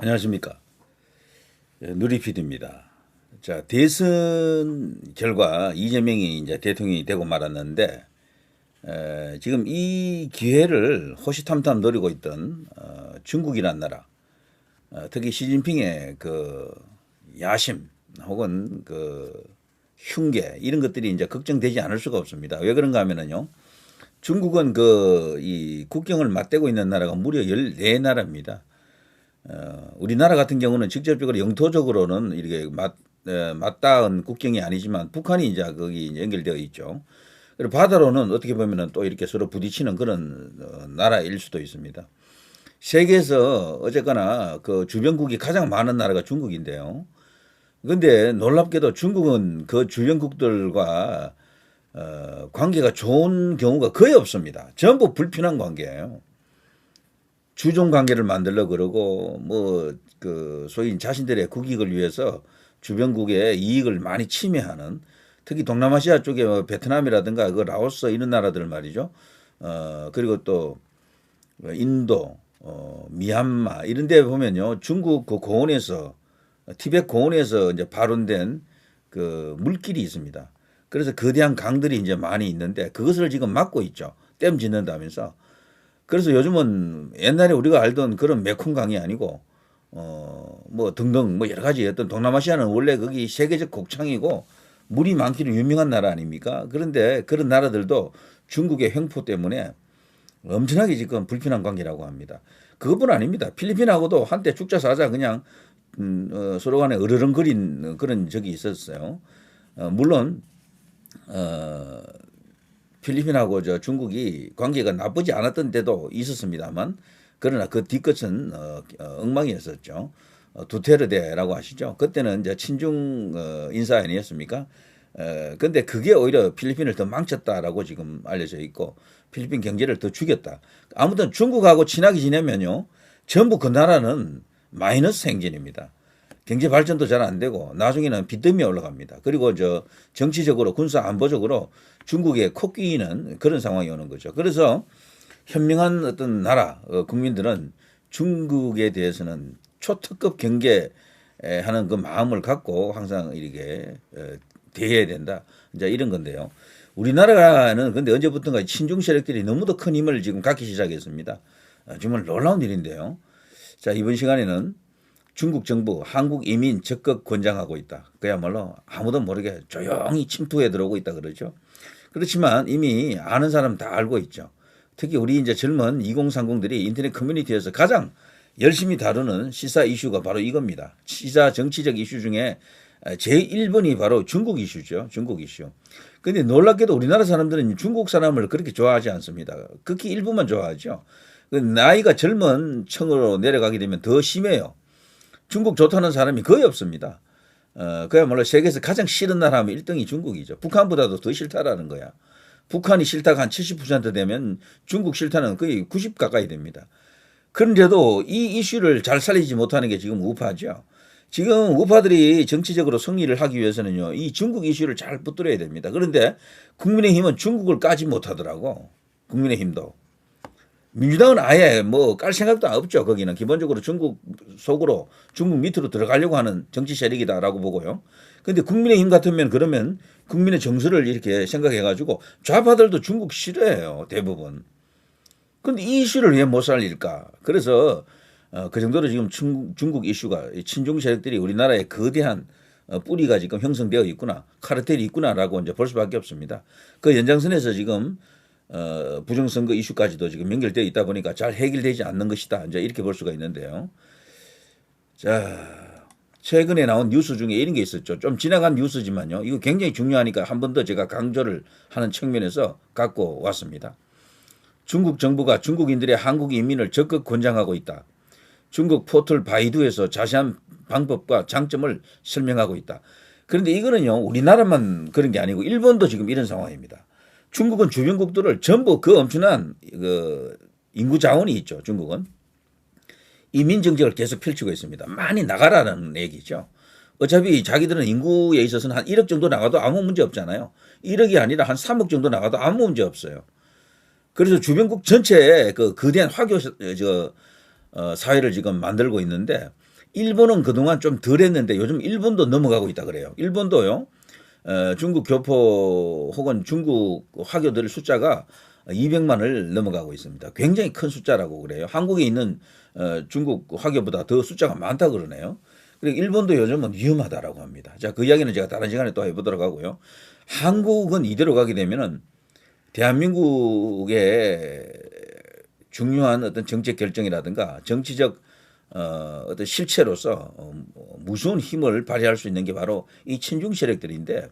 안녕하십니까. 예, 누리피디입니다. 자, 대선 결과 이재명이 이제 대통령이 되고 말았는데, 에, 지금 이 기회를 호시탐탐 노리고 있던 어, 중국이란 나라, 어, 특히 시진핑의 그 야심 혹은 그 흉계 이런 것들이 이제 걱정되지 않을 수가 없습니다. 왜 그런가 하면은요. 중국은 그 이 국경을 맞대고 있는 나라가 무려 14나라입니다. 어, 우리나라 같은 경우는 직접적으로 영토적으로는 이렇게 맞, 에, 맞닿은 국경이 아니지만 북한이 이제 거기 이제 연결되어 있죠. 그리고 바다로는 어떻게 보면은 또 이렇게 서로 부딪히는 그런 어, 나라일 수도 있습니다. 세계에서 어쨌거나 그 주변국이 가장 많은 나라가 중국인데요. 근데 놀랍게도 중국은 그 주변국들과 어, 관계가 좋은 경우가 거의 없습니다. 전부 불편한 관계예요. 주종 관계를 만들려 그러고 뭐 그 소위 자신들의 국익을 위해서 주변국의 이익을 많이 침해하는 특히 동남아시아 쪽에 뭐 베트남이라든가 그 라오스 이런 나라들 말이죠. 어 그리고 또 인도, 어 미얀마 이런 데 보면요. 중국 그 고원에서 티베트 고원에서 이제 발원된 그 물길이 있습니다. 그래서 거대한 강들이 이제 많이 있는데 그것을 지금 막고 있죠. 댐 짓는다면서. 그래서 요즘은 옛날에 우리가 알던 그런 메콩강이 아니고 어 뭐 등등 뭐 여러 가지 어떤 동남아시아는 원래 거기 세계적 곡창이고 물이 많기로 유명한 나라 아닙니까? 그런데 그런 나라들도 중국의 횡포 때문에 엄청나게 지금 불편한 관계라고 합니다. 그것뿐 아닙니다. 필리핀하고도 한때 죽자 사자 그냥 음, 어, 서로 간에 으르렁거린 그런 적이 있었어요. 어, 물론 어, 필리핀하고 저 중국이 관계가 나쁘지 않았던 때도 있었습니다만 그러나 그 뒤끝은 어, 어, 엉망이었었죠. 어, 두테르데라고 아시죠? 그때는 이제 친중 어, 인사 아니었습니까? 어, 근데 그게 오히려 필리핀을 더 망쳤다라고 지금 알려져 있고 필리핀 경제를 더 죽였다. 아무튼 중국하고 친하게 지내면요. 전부 그 나라는 마이너스 행진입니다. 경제 발전도 잘 안 되고 나중에는 빚더미에 올라갑니다. 그리고 저 정치적으로 군사 안보적으로 중국에 코끼이는 그런 상황이 오는 거죠. 그래서 현명한 어떤 나라 어, 국민들은 중국에 대해서는 초특급 경계하는 그 마음을 갖고 항상 이렇게 어, 대해야 된다. 이제 이런 건데요. 우리나라는 근데 언제부턴가 친중 세력들이 너무도 큰 힘을 지금 갖기 시작했습니다. 어, 정말 놀라운 일인데요. 자 이번 시간에는 중국 정부 한국 이민 적극 권장하고 있다. 그야말로 아무도 모르게 조용히 침투해 들어오고 있다 그러죠. 그렇지만 이미 아는 사람 다 알고 있죠. 특히 우리 이제 젊은 2030들이 인터넷 커뮤니티에서 가장 열심히 다루는 시사 이슈가 바로 이겁니다. 시사 정치적 이슈 중에 제1번이 바로 중국 이슈죠. 중국 이슈. 근데 놀랍게도 우리나라 사람들은 중국 사람을 그렇게 좋아하지 않습니다. 극히 일부만 좋아하죠. 그 나이가 젊은 층으로 내려가게 되면 더 심해요. 중국 좋다는 사람이 거의 없습니다. 어, 그야말로 세계에서 가장 싫은 나라 하면 1등이 중국이죠. 북한보다도 더 싫다라는 거야. 북한이 싫다가 한 70% 되면 중국 싫다는 거의 90 가까이 됩니다. 그런데도 이 이슈를 잘 살리지 못하는 게 지금 우파죠. 지금 우파들이 정치적으로 승리를 하기 위해서는요, 이 중국 이슈를 잘 붙들어야 됩니다. 그런데 국민의힘은 중국을 까지 못하더라고. 국민의힘도. 민주당은 아예 뭐 깔 생각도 없죠. 거기는 기본적으로 중국 속으로 중국 밑으로 들어가려고 하는 정치 세력이다라고 보고요. 근데 국민의힘 같으면 그러면 국민의 정서를 이렇게 생각해 가지고 좌파들도 중국 싫어해요. 대부분. 근데 이 이슈를 왜 못 살릴까? 그래서 어, 그 정도로 지금 중국, 중국 이슈가 친중 세력들이 우리나라의 거대한 어, 뿌리가 지금 형성되어 있구나, 카르텔이 있구나라고 이제 볼 수밖에 없습니다. 그 연장선에서 지금 어, 부정선거 이슈까지도 지금 연결되어 있다 보니까 잘 해결되지 않는 것이다. 이제 이렇게 볼 수가 있는데요. 자, 최근에 나온 뉴스 중에 이런 게 있었죠. 좀 지나간 뉴스지만요. 이거 굉장히 중요하니까 한 번 더 제가 강조를 하는 측면에서 갖고 왔습니다. 중국 정부가 중국인들의 한국 이민을 적극 권장하고 있다. 중국 포털 바이두에서 자세한 방법과 장점을 설명하고 있다. 그런데 이거는요, 우리나라만 그런 게 아니고 일본도 지금 이런 상황입니다. 중국은 주변국들을 전부 그 엄청난 그 인구 자원이 있죠. 중국은 이민 정책을 계속 펼치고 있습니다. 많이 나가라는 얘기죠. 어차피 자기들은 인구에 있어서는 한 1억 정도 나가도 아무 문제 없잖아요. 1억이 아니라 한 3억 정도 나가도 아무 문제 없어요. 그래서 주변국 전체에 그 거대한 화교 저 어, 사회를 지금 만들고 있는데 일본은 그동안 좀 덜 했는데 요즘 일본도 넘어가고 있다 그래요. 일본도요. 어, 중국 교포 혹은 중국 화교들 숫자가 200만을 넘어가고 있습니다. 굉장히 큰 숫자라고 그래요. 한국에 있는 어, 중국 화교보다 더 숫자가 많다 그러네요. 그리고 일본도 요즘은 위험하다라고 합니다. 자, 그 이야기는 제가 다른 시간에 또 해보도록 하고요. 한국은 이대로 가게 되면은 대한민국의 중요한 어떤 정책 결정이라든가 정치적 어, 어떤 실체로서 어, 무서운 힘을 발휘할 수 있는 게 바로 이 친중 세력들인데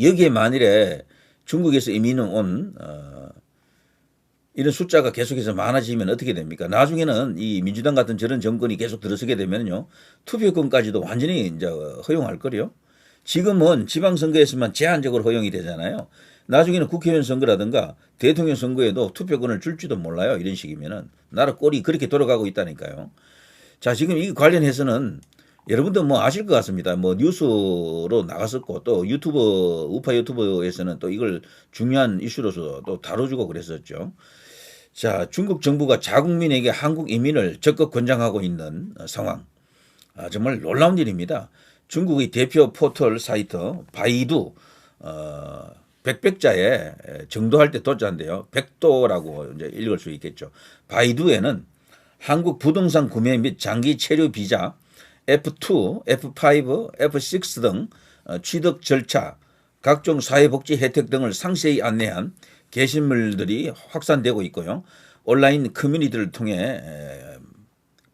여기에 만일에 중국에서 이민 온 어, 이런 숫자가 계속해서 많아지면 어떻게 됩니까? 나중에는 이 민주당 같은 저런 정권이 계속 들어서게 되면요 투표권까지도 완전히 이제 허용할 거요. 지금은 지방선거에서만 제한적으로 허용이 되잖아요. 나중에는 국회의원 선거라든가 대통령 선거에도 투표권을 줄지도 몰라요. 이런 식이면은 나라 꼴이 그렇게 돌아가고 있다니까요. 자, 지금 이 관련해서는 여러분도 뭐 아실 것 같습니다. 뭐 뉴스로 나갔었고 또 유튜브 우파 유튜브에서는 또 이걸 중요한 이슈로서 또 다뤄주고 그랬었죠. 자, 중국 정부가 자국민에게 한국 이민을 적극 권장하고 있는 상황. 아, 정말 놀라운 일입니다. 중국의 대표 포털 사이트 바이두 어, 백백자에 정도할 때 도자인데요. 백도라고 이제 읽을 수 있겠죠. 바이두에는 한국 부동산 구매 및 장기 체류 비자 F2, F5, F6 등 어, 취득 절차, 각종 사회복지 혜택 등을 상세히 안내한 게시물들이 확산되고 있고요. 온라인 커뮤니티를 통해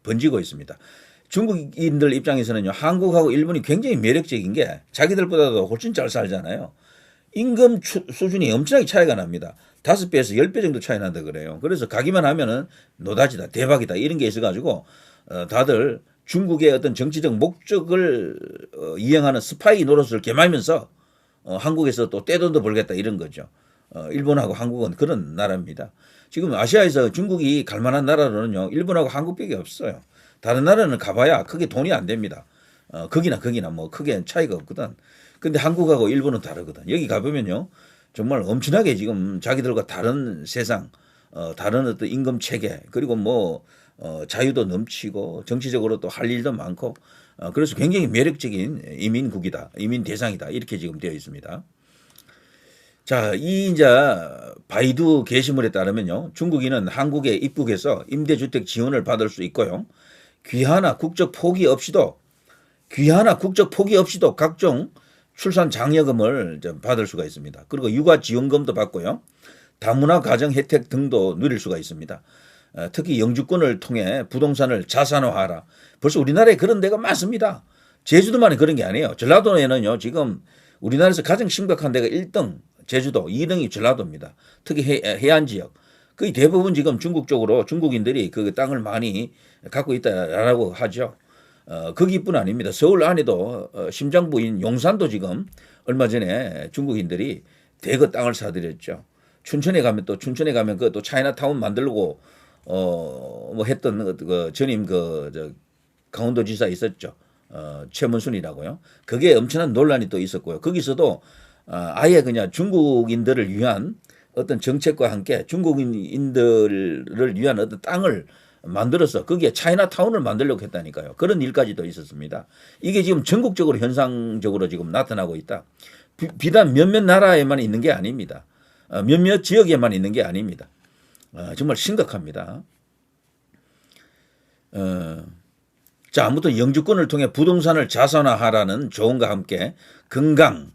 번지고 있습니다. 중국인들 입장에서는요, 한국하고 일본이 굉장히 매력적인 게 자기들보다도 훨씬 잘 살잖아요. 임금 수준이 엄청나게 차이가 납니다. 다섯 배에서 열 배 정도 차이 난다 그래요. 그래서 가기만 하면은 노다지다, 대박이다 이런 게 있어가지고 어, 다들 중국의 어떤 정치적 목적을 어, 이행하는 스파이 노릇을 개말면서 어, 한국에서 또 떼돈도 벌겠다 이런 거죠. 어, 일본하고 한국은 그런 나라입니다. 지금 아시아에서 중국이 갈 만한 나라로는요, 일본하고 한국밖에 없어요. 다른 나라는 가봐야 크게 돈이 안 됩니다. 어, 거기나 거기나 뭐 크게 차이가 없거든. 근데 한국하고 일본은 다르거든. 여기 가보면요. 정말 엄청나게 지금 자기들과 다른 세상, 어, 다른 어떤 임금 체계, 그리고 뭐, 어, 자유도 넘치고 정치적으로 또 할 일도 많고, 어, 그래서 굉장히 매력적인 이민국이다. 이민 대상이다. 이렇게 지금 되어 있습니다. 자, 이 이제 바이두 게시물에 따르면요. 중국인은 한국에 입국해서 임대주택 지원을 받을 수 있고요. 귀하나 국적 포기 없이도 귀하나 국적 포기 없이도 각종 출산 장려금을 받을 수가 있습니다. 그리고 육아 지원금도 받고요. 다문화 가정 혜택 등도 누릴 수가 있습니다. 어, 특히 영주권을 통해 부동산을 자산화하라. 벌써 우리나라에 그런 데가 많습니다. 제주도만이 그런 게 아니에요. 전라도에는요, 지금 우리나라에서 가장 심각한 데가 1등 제주도, 2등이 전라도입니다. 특히 해, 안 지역. 거의 대부분 지금 중국 쪽으로 중국인들이 그 땅을 많이 갖고 있다라고 하죠. 어, 거기뿐 아닙니다. 서울 안에도 어, 심장부인 용산도 지금 얼마 전에 중국인들이 대거 땅을 사들였죠. 춘천에 가면 또 춘천에 가면 그 또 차이나타운 만들고 어 뭐 했던 그, 그 전임 그 저 강원도 지사 있었죠. 어 최문순이라고요. 그게 엄청난 논란이 또 있었고요. 거기서도 어, 아예 그냥 중국인들을 위한 어떤 정책과 함께 중국인들을 위한 어떤 땅을 만들어서 거기에 차이나타운을 만들려고 했다니까요. 그런 일까지도 있었습니다. 이게 지금 전국적으로 현상적으로 지금 나타나고 있다. 비, 단 몇몇 나라에만 있는 게 아닙니다. 어, 몇몇 지역에만 있는 게 아닙니다. 어, 정말 심각합니다. 어, 자, 아무튼 영주권을 통해 부동산을 자산화하라는 조언과 함께 건강,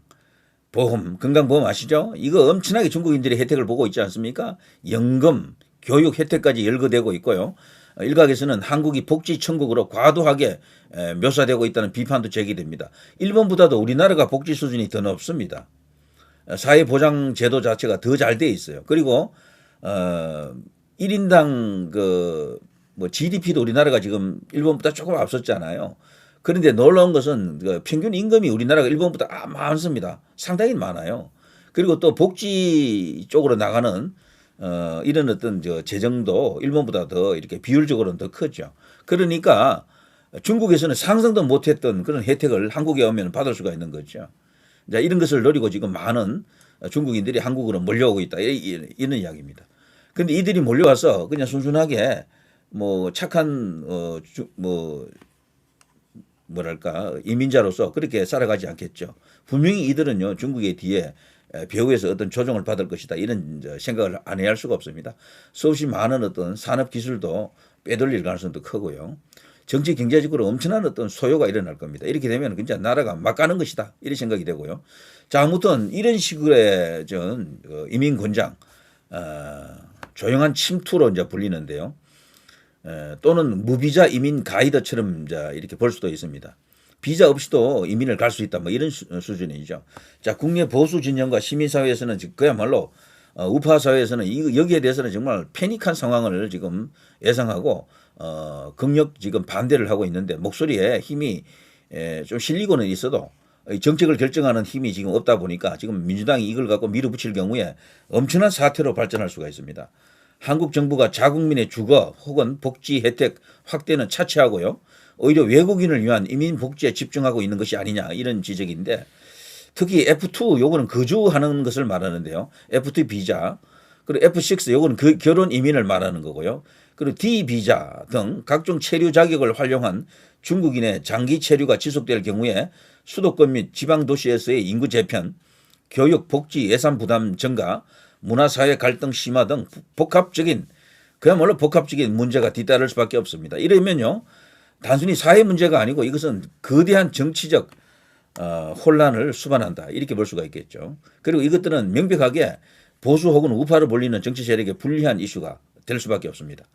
보험, 건강보험 아시죠? 이거 엄청나게 중국인들이 혜택을 보고 있지 않습니까? 연금, 교육 혜택까지 열거되고 있고요. 일각에서는 한국이 복지 천국으로 과도하게 묘사되고 있다는 비판도 제기됩니다. 일본보다도 우리나라가 복지 수준이 더 높습니다. 사회보장 제도 자체가 더 잘 돼 있어요. 그리고 어 1인당 그 뭐 GDP도 우리나라가 지금 일본보다 조금 앞섰잖아요. 그런데 놀라운 것은 그 평균 임금이 우리나라가 일본보다 아, 많습니다. 상당히 많아요. 그리고 또 복지 쪽으로 나가는 어, 이런 어떤 저 재정도 일본보다 더 이렇게 비율적으로는 더 크죠. 그러니까 중국에서는 상상도 못했던 그런 혜택을 한국에 오면 받을 수가 있는 거죠. 자, 이런 것을 노리고 지금 많은 중국인들이 한국으로 몰려오고 있다. 이런 이야기입니다. 근데 이들이 몰려와서 그냥 순순하게 뭐 착한 어, 주, 뭐 뭐랄까 이민자로서 그렇게 살아가지 않겠죠. 분명히 이들은요 중국의 뒤에 에, 배후에서 어떤 조정을 받을 것이다 이런 저 생각을 안 해야 할 수가 없습니다. 수없이 많은 어떤 산업 기술도 빼돌릴 가능성도 크고요. 정치 경제적으로 엄청난 어떤 소요가 일어날 겁니다. 이렇게 되면 진짜 나라가 막 가는 것이다 이런 생각이 되고요. 자 아무튼 이런 식의 전 어, 이민 권장 어, 조용한 침투로 이제 불리는데요. 에, 또는 무비자 이민 가이드처럼 이제 이렇게 볼 수도 있습니다. 비자 없이도 이민을 갈 수 있다 뭐 이런 수, 수준이죠. 자 국내 보수 진영과 시민사회에서는 그야말로 어, 우파 사회에서는 이, 여기에 대해서는 정말 패닉한 상황을 지금 예상하고 어, 극력 지금 반대를 하고 있는데 목소리에 힘이 에, 좀 실리고는 있어도 이 정책을 결정하는 힘이 지금 없다 보니까 지금 민주당이 이걸 갖고 밀어붙일 경우에 엄청난 사태로 발전할 수가 있습니다. 한국 정부가 자국민의 주거 혹은 복지 혜택 확대는 차치하고요. 오히려 외국인을 위한 이민 복지에 집중하고 있는 것이 아니냐 이런 지적인데 특히 F2 요거는 거주하는 것을 말하는데요. F2 비자 그리고 F6 요거는 그 결혼 이민을 말하는 거고요. 그리고 D 비자 등 각종 체류 자격을 활용한 중국인의 장기 체류가 지속될 경우에 수도권 및 지방 도시에서의 인구 재편, 교육, 복지, 예산 부담 증가, 문화사회 갈등 심화 등 복합적인 그야말로 복합적인 문제가 뒤따를 수밖에 없습니다. 이러면요 단순히 사회 문제가 아니고 이것은 거대한 정치적 어, 혼란을 수반한다 이렇게 볼 수가 있겠죠. 그리고 이것들은 명백하게 보수 혹은 우파를 몰리는 정치 세력에 불리한 이슈가 될 수밖에 없습니다.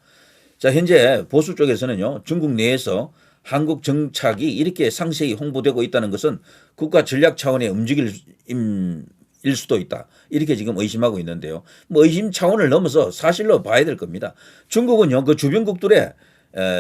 자 현재 보수 쪽에서는요 중국 내에서 한국 정착이 이렇게 상세히 홍보되고 있다는 것은 국가 전략 차원의 움직일 일 수도 있다. 이렇게 지금 의심하고 있는데요. 뭐 의심 차원을 넘어서 사실로 봐야 될 겁니다. 중국은요, 그 주변국들의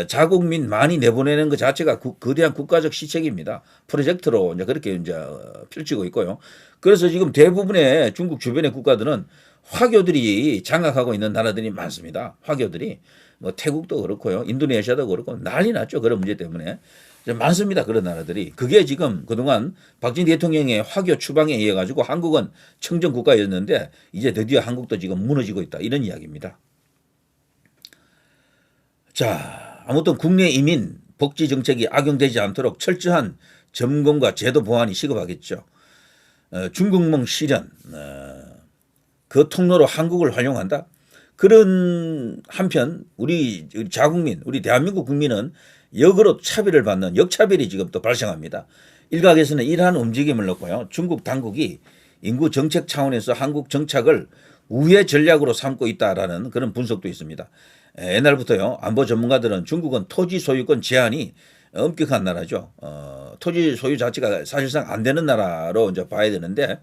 자국민 많이 내보내는 것 자체가 구, 거대한 국가적 시책입니다. 프로젝트로 이제 그렇게 이제 어, 펼치고 있고요. 그래서 지금 대부분의 중국 주변의 국가들은 화교들이 장악하고 있는 나라들이 많습니다. 화교들이 뭐 태국도 그렇고요, 인도네시아도 그렇고 난리 났죠 그런 문제 때문에 많습니다 그런 나라들이 그게 지금 그동안 박진희 대통령의 화교 추방에 의해 가지고 한국은 청정 국가였는데 이제 드디어 한국도 지금 무너지고 있다 이런 이야기입니다. 자 아무튼 국내 이민 복지 정책이 악용되지 않도록 철저한 점검과 제도 보완이 시급하겠죠. 어, 중국몽 실현 어, 그 통로로 한국을 활용한다. 그런 한편 우리 자국민, 우리 대한민국 국민은 역으로 차별을 받는 역차별이 지금 또 발생합니다. 일각에서는 이러한 움직임을 넣고요. 중국 당국이 인구 정책 차원에서 한국 정착을 우회 전략으로 삼고 있다라는 그런 분석도 있습니다. 옛날부터요. 안보 전문가들은 중국은 토지 소유권 제한이 엄격한 나라죠. 어, 토지 소유 자체가 사실상 안 되는 나라로 이제 봐야 되는데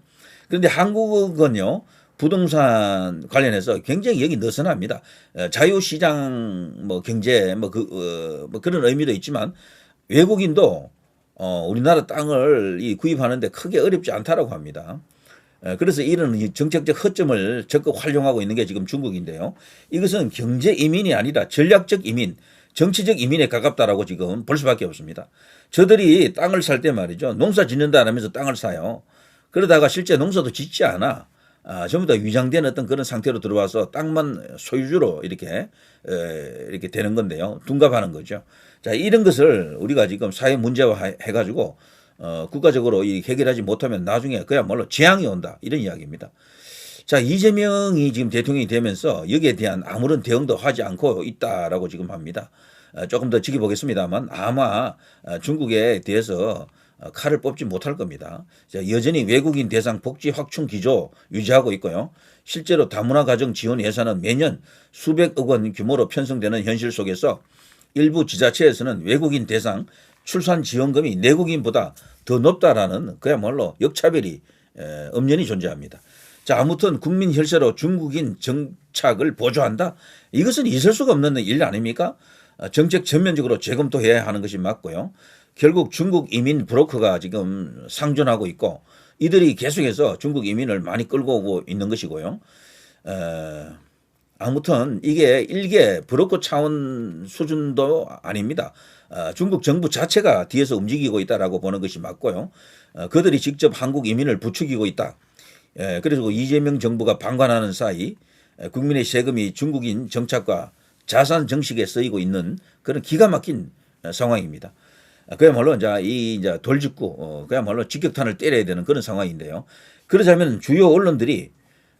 그런데 한국은요. 부동산 관련해서 굉장히 여기 느슨합니다. 어, 자유시장 뭐 경제 뭐, 그, 어, 뭐 그런 의미도 있지만 외국인도 어, 우리나라 땅을 이 구입하는데 크게 어렵지 않다라고 합니다. 어, 그래서 이런 정책적 허점을 적극 활용하고 있는 게 지금 중국인데요. 이것은 경제 이민이 아니라 전략적 이민, 정치적 이민에 가깝다라고 지금 볼 수밖에 없습니다. 저들이 땅을 살 때 말이죠. 농사 짓는다 하면서 땅을 사요. 그러다가 실제 농사도 짓지 않아. 아, 전부 다 위장된 어떤 그런 상태로 들어와서 땅만 소유주로 이렇게 에, 이렇게 되는 건데요. 둔갑하는 거죠. 자, 이런 것을 우리가 지금 사회 문제화 해 가지고 어, 국가적으로 이 해결하지 못하면 나중에 그야말로 재앙이 온다. 이런 이야기입니다. 자, 이재명이 지금 대통령이 되면서 여기에 대한 아무런 대응도 하지 않고 있다라고 지금 합니다. 어, 조금 더 지켜보겠습니다만 아마 어, 중국에 대해서 어, 칼을 뽑지 못할 겁니다. 여전히 외국인 대상 복지 확충 기조 유지하고 있고요. 실제로 다문화 가정 지원 예산은 매년 수백억 원 규모로 편성되는 현실 속에서 일부 지자체에서는 외국인 대상 출산 지원금이 내국인보다 더 높다라는 그야말로 역차별이 엄연히 존재합니다. 자, 아무튼 국민 혈세로 중국인 정착을 보조한다? 이것은 있을 수가 없는 일 아닙니까? 어, 정책 전면적으로 재검토해야 하는 것이 맞고요. 결국 중국 이민 브로커가 지금 상존하고 있고 이들이 계속해서 중국 이민을 많이 끌고 오고 있는 것이고요. 에, 아무튼 이게 일개 브로커 차원 수준도 아닙니다. 어, 중국 정부 자체가 뒤에서 움직이고 있다라고 보는 것이 맞고요. 어, 그들이 직접 한국 이민을 부추기고 있다. 에, 그래서 이재명 정부가 방관하는 사이 국민의 세금이 중국인 정착과 자산 정식에 쓰이고 있는 그런 기가 막힌 상황입니다. 그야말로 이제 이 이제 돌직구 어, 그야말로 직격탄을 때려야 되는 그런 상황인데요. 그러자면 주요 언론들이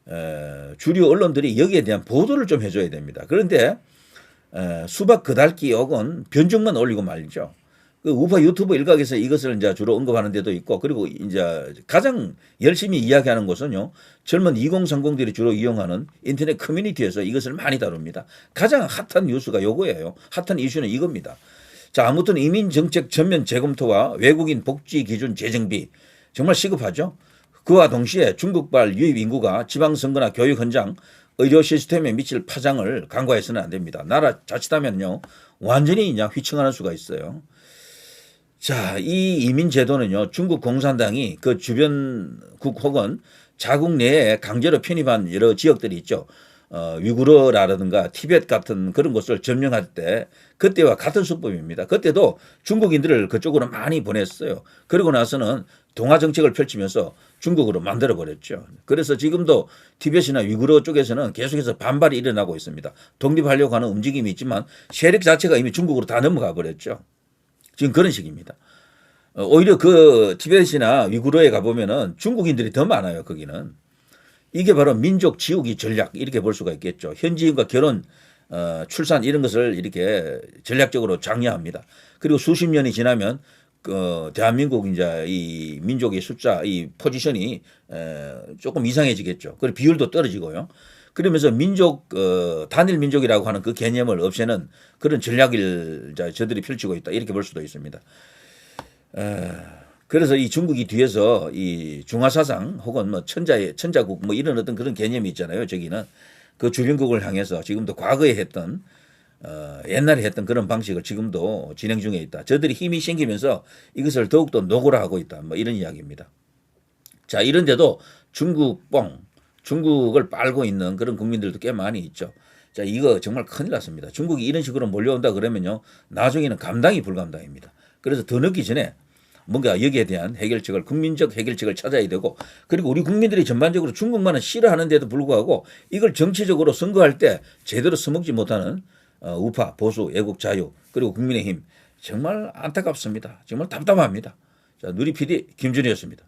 에, 주류 언론들이 여기에 대한 보도를 좀 해줘야 됩니다. 그런데 에, 수박 그달기 억은 변증만 올리고 말이죠. 그 우파 유튜브 일각에서 이것을 이제 주로 언급하는 데도 있고 그리고 이제 가장 열심히 이야기하는 곳은요 젊은 2030들이 주로 이용하는 인터넷 커뮤니티에서 이것을 많이 다룹니다. 가장 핫한 뉴스가 요거예요. 핫한 이슈는 이겁니다. 자 아무튼 이민 정책 전면 재검토와 외국인 복지 기준 재정비 정말 시급하죠. 그와 동시에 중국발 유입 인구가 지방선거나 교육 현장, 의료 시스템에 미칠 파장을 간과해서는 안 됩니다. 나라 자칫하면요 완전히 그냥 휘청하는 수가 있어요. 자, 이 이민 제도는요, 중국 공산당이 그 주변국 혹은 자국 내에 강제로 편입한 여러 지역들이 있죠. 어, 위구르라든가 티벳 같은 그런 곳을 점령할 때 그때와 같은 수법입니다. 그때도 중국인들을 그쪽으로 많이 보냈어요. 그러고 나서는 동화 정책을 펼치면서 중국으로 만들어 버렸죠. 그래서 지금도 티벳이나 위구르 쪽에서는 계속해서 반발이 일어나고 있습니다. 독립하려고 하는 움직임이 있지만 세력 자체가 이미 중국으로 다 넘어가 버렸죠. 지금 그런 식입니다. 어, 오히려 그 티벳이나 위구르에 가보면은 중국인들이 더 많아요, 거기는. 이게 바로 민족 지우기 전략, 이렇게 볼 수가 있겠죠. 현지인과 결혼, 어, 출산 이런 것을 이렇게 전략적으로 장려합니다. 그리고 수십 년이 지나면 그 대한민국 이제 이 민족의 숫자, 이 포지션이 에, 조금 이상해지겠죠. 그리고 비율도 떨어지고요. 그러면서 민족 어, 단일 민족이라고 하는 그 개념을 없애는 그런 전략을 이제 저들이 펼치고 있다 이렇게 볼 수도 있습니다. 에, 그래서 이 중국이 뒤에서 이 중화 사상 혹은 뭐 천자의 천자국 뭐 이런 어떤 그런 개념이 있잖아요. 저기는 그 주변국을 향해서 지금도 과거에 했던 어, 옛날에 했던 그런 방식을 지금도 진행 중에 있다. 저들이 힘이 생기면서 이것을 더욱더 노골화하고 있다. 뭐 이런 이야기입니다. 자, 이런데도 중국 뽕, 중국을 빨고 있는 그런 국민들도 꽤 많이 있죠. 자, 이거 정말 큰일 났습니다. 중국이 이런 식으로 몰려온다 그러면요. 나중에는 감당이 불감당입니다. 그래서 더 늦기 전에 뭔가 여기에 대한 해결책을 국민적 해결책을 찾아야 되고 그리고 우리 국민들이 전반적으로 중국만은 싫어하는데도 불구하고 이걸 정치적으로 선거할 때 제대로 써먹지 못하는 어, 우파, 보수, 애국, 자유 그리고 국민의힘 정말 안타깝습니다. 정말 답답합니다. 자, 누리 PD 김준이었습니다.